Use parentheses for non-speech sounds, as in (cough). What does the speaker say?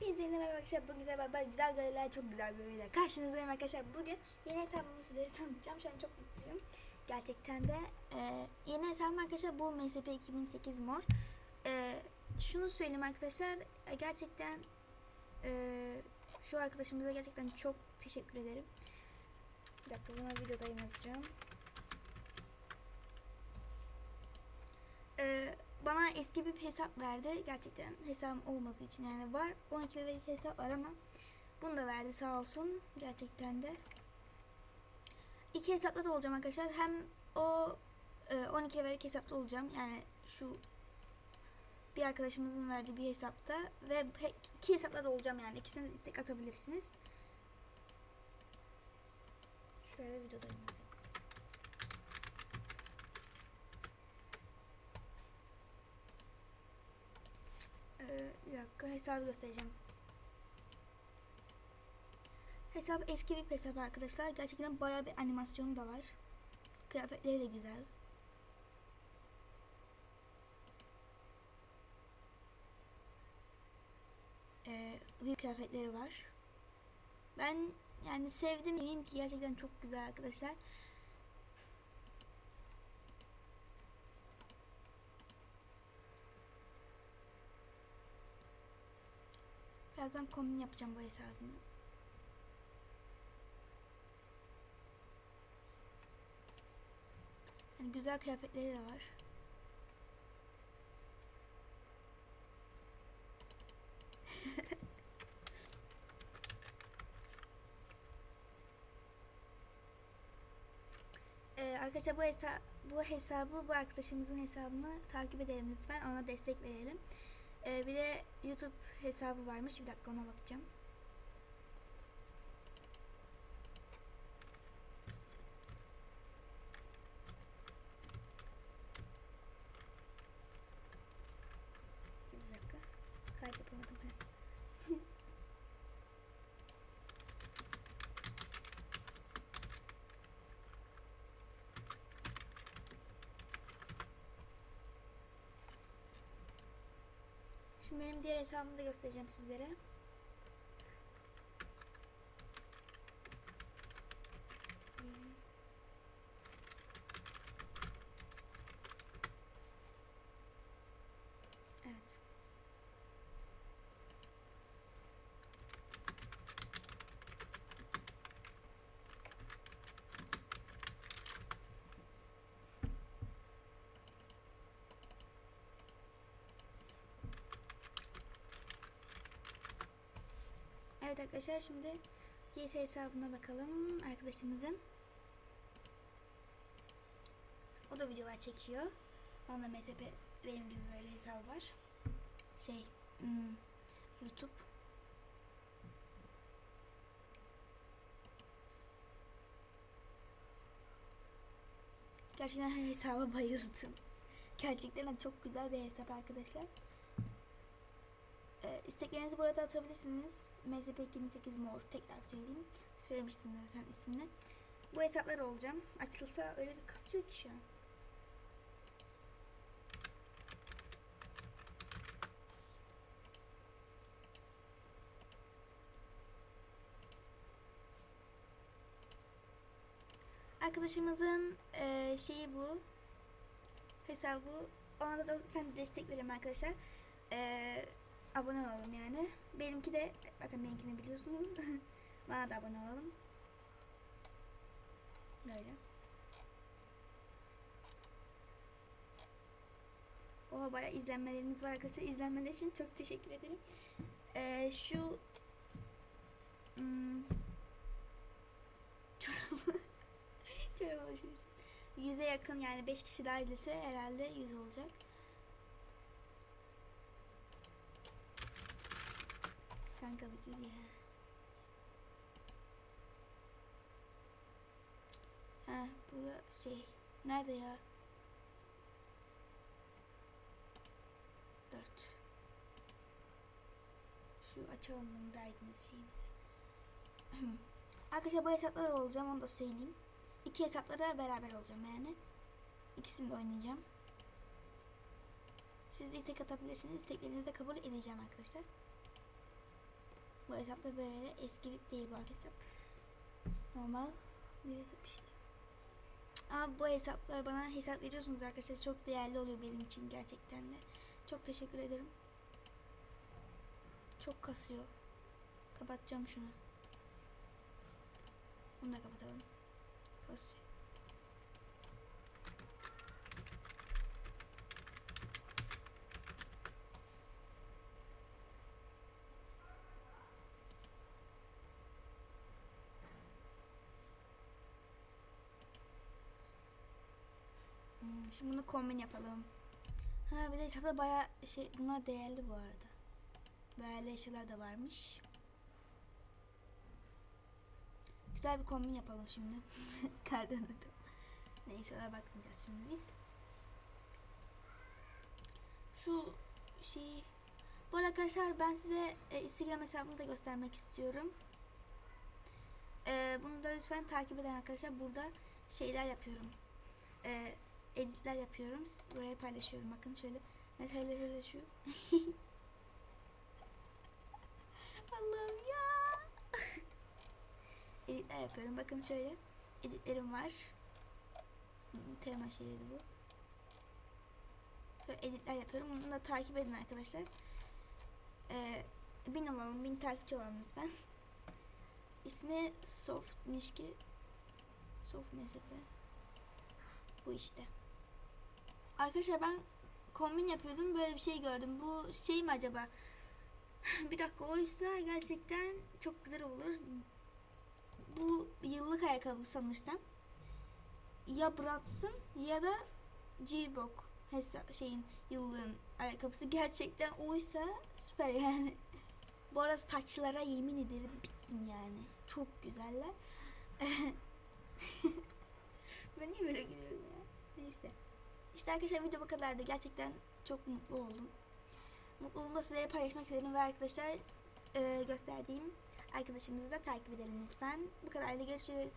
Hepinize yeni merhaba arkadaşlar. Bugün güzel beraber güzel videolarla çok güzel bir videoyla karşınızdayım arkadaşlar. Bugün yeni hesabımı sizlere tanıtacağım. Şu an çok mutluyum. Gerçekten de e, yeni hesabım arkadaşlar bu MSP 2008 mor. E, şunu söyleyeyim arkadaşlar. e, gerçekten e, şu arkadaşımıza gerçekten çok teşekkür ederim. Bir dakika buna videodayım yazacağım. E, bana eski bir hesap verdi. Gerçekten hesabım olmadığı için yani var. 12 levellik hesap var ama bunu da verdi sağ olsun. Gerçekten de. İki hesapta da olacağım arkadaşlar. Hem o e, 12 levellik hesapta olacağım. Yani şu bir arkadaşımızın verdiği bir hesapta ve iki hesapta da olacağım yani. İkisine de istek atabilirsiniz. Şöyle videodayım. mesela. Ee, bir dakika hesabı göstereceğim. Hesap eski bir hesap arkadaşlar. Gerçekten bayağı bir animasyonu da var. Kıyafetleri de güzel. Ee, kıyafetleri var. Ben yani sevdim. Eminim ki gerçekten çok güzel arkadaşlar. Birazdan kombin yapacağım bu hesabımı. Yani güzel kıyafetleri de var. (laughs) Ee, arkadaşlar bu hesap bu hesabı bu arkadaşımızın hesabını takip edelim lütfen ona destek verelim. Ee, bir de YouTube hesabı varmış. Bir dakika ona bakacağım. Bir dakika. Kaydetmedim. ben. Şimdi benim diğer hesabımı da göstereceğim sizlere. Evet. Evet arkadaşlar şimdi YT hesabına bakalım arkadaşımızın. O da videolar çekiyor. Onda MSP benim gibi böyle hesabı var. Şey hmm, YouTube. Gerçekten hesaba bayıldım. Gerçekten çok güzel bir hesap arkadaşlar. Ee, isteklerinizi burada atabilirsiniz. MSP 2008 Mor tekrar söyleyeyim. Söylemiştim zaten ismini. Bu hesaplar olacağım. Açılsa öyle bir kasıyor ki şu an. Arkadaşımızın eee, şeyi bu. Hesabı. Ona da lütfen destek verin arkadaşlar. Eee abone olalım yani. Benimki de zaten benimkini biliyorsunuz. (laughs) Bana da abone olalım. Böyle. Oha bayağı izlenmelerimiz var arkadaşlar. İzlenmeler için çok teşekkür ederim. Ee, şu hmm, çorabı (laughs) çorap alışverişim. Yüze yakın yani 5 kişi daha izlese herhalde 100 olacak. Kanka bir ya. Ha bu da şey. Nerede ya? Dört. Şu açalım bunu derdimiz şeyimizi. (clears throat) Arkadaşlar bu hesaplar olacağım onu da söyleyeyim. İki hesaplara beraber olacağım yani. İkisini de oynayacağım. Siz de istek atabilirsiniz. İsteklerinizi de kabul edeceğim arkadaşlar. Bu hesap da böyle eski VIP değil bu hesap. Normal bir hesap işte. Ama bu hesaplar bana hesap veriyorsunuz arkadaşlar. Çok değerli oluyor benim için gerçekten de. Çok teşekkür ederim. Çok kasıyor. Kapatacağım şunu. Bunu da kapatalım. Kasıyor. Hmm, şimdi bunu kombin yapalım. Ha bir de hesapta baya şey bunlar değerli bu arada. Değerli eşyalar da varmış. Güzel bir kombin yapalım şimdi. (laughs) Kardan adam. Neyse ona bakmayacağız şimdi biz. Şu şey bu arada arkadaşlar ben size e, Instagram hesabımı da göstermek istiyorum. E, bunu da lütfen takip eden arkadaşlar burada şeyler yapıyorum. E, editler yapıyorum. Buraya paylaşıyorum. Bakın şöyle. Mesela şu. (laughs) Allah'ım ya. (laughs) editler yapıyorum. Bakın şöyle. Editlerim var. Hmm, Tema şeridi bu. Şöyle editler yapıyorum. Bunu da takip edin arkadaşlar. Ee, bin olalım. Bin takipçi olalım lütfen. (laughs) İsmi Soft Nişki. Soft MSP. Bu işte. Arkadaşlar ben kombin yapıyordum. Böyle bir şey gördüm. Bu şey mi acaba? (laughs) bir dakika oysa gerçekten çok güzel olur. Bu yıllık ayakkabı sanırsam. Ya Bratz'ın ya da Gilbok hesap şeyin yıllığın ayakkabısı gerçekten oysa süper yani. Bu arada saçlara yemin ederim bittim yani. Çok güzeller. (laughs) ben niye böyle gülüyorum ya? Neyse. İşte arkadaşlar video bu kadardı. Gerçekten çok mutlu oldum. Mutluluğumu da sizlere paylaşmak istedim ve arkadaşlar e, gösterdiğim arkadaşımızı da takip edelim lütfen. Bu kadarla görüşürüz.